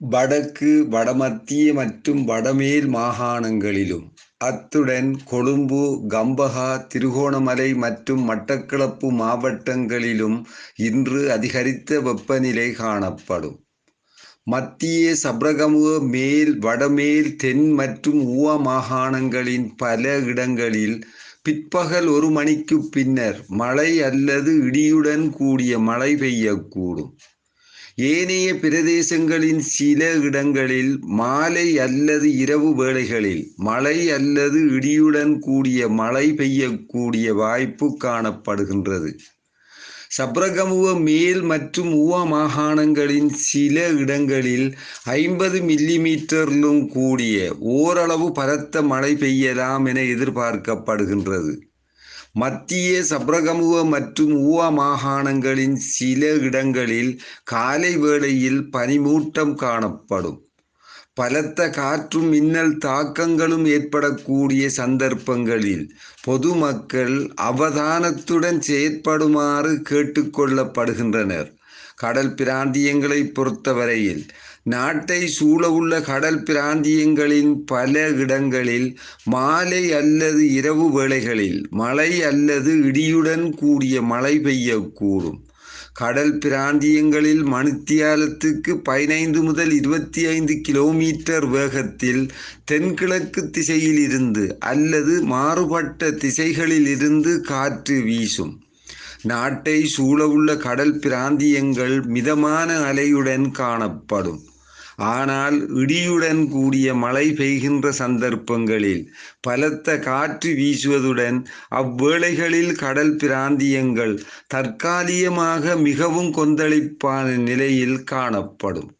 வடக்கு, வடமத்திய மற்றும் வடமேல் மாகாணங்களிலும், அத்துடன் கொழும்பு, கம்பஹா, திருகோணமலை மற்றும் மட்டக்களப்பு மாவட்டங்களிலும் இன்று அதிகரித்த வெப்பநிலை காணப்படும். மத்திய சப்ரகமுக மேல், வடமேல், தென் மற்றும் ஊவா மாகாணங்களின் பல இடங்களில் பிற்பகல் ஒரு மணிக்கு பின்னர் மழை அல்லது இடியுடன் கூடிய மழை பெய்யக்கூடும். ஏனைய பிரதேசங்களின் சில இடங்களில் மாலை அல்லது இரவு வேளைகளில் மழை அல்லது இடியுடன் கூடிய மழை பெய்யக்கூடிய வாய்ப்பு காணப்படுகின்றது. சப்ரகமுவ மேல் மற்றும் ஊவ மாகாணங்களின் சில இடங்களில் ஐம்பது மில்லிமீட்டரிலும் கூடிய ஓரளவு பலத்த மழை பெய்யலாம் என எதிர்பார்க்கப்படுகின்றது. மத்திய சப்ரகமுவ மற்றும் ஊவா மாகாணங்களின் சில இடங்களில் காலை வேளையில் பனிமூட்டம் காணப்படும். பலத்த காற்றும் மின்னல் தாக்கங்களும் ஏற்படக்கூடிய சந்தர்ப்பங்களில் பொதுமக்கள் அவதானத்துடன் செயற்படுமாறு கேட்டுக்கொள்ளப்படுகின்றனர் கடல் பிராந்தியங்களை பொறுத்தவரையில் நாட்டை சூழவுள்ள கடல் பிராந்தியங்களின் பல இடங்களில் மாலை அல்லது இரவு வேளைகளில் மழை அல்லது இடியுடன் கூடிய மழை பெய்யக்கூடும். கடல் பிராந்தியங்களில் மணித்தியாலத்துக்கு பதினைந்து முதல் இருபத்தி ஐந்து கிலோமீட்டர் வேகத்தில் தென்கிழக்கு திசையிலிருந்து அல்லது மாறுபட்ட திசைகளிலிருந்து காற்று வீசும். நாட்டை சூழவுள்ள கடல் பிராந்தியங்கள் மிதமான அலையுடன் காணப்படும். ஆனால் இடியுடன் கூடிய மழை பெய்கின்ற சந்தர்ப்பங்களில் பலத்த காற்று வீசுவதுடன் அவ்வேளைகளில் கடல் பிராந்தியங்கள் தற்காலிகமாக மிகவும் கொந்தளிப்பான நிலையில் காணப்படும்.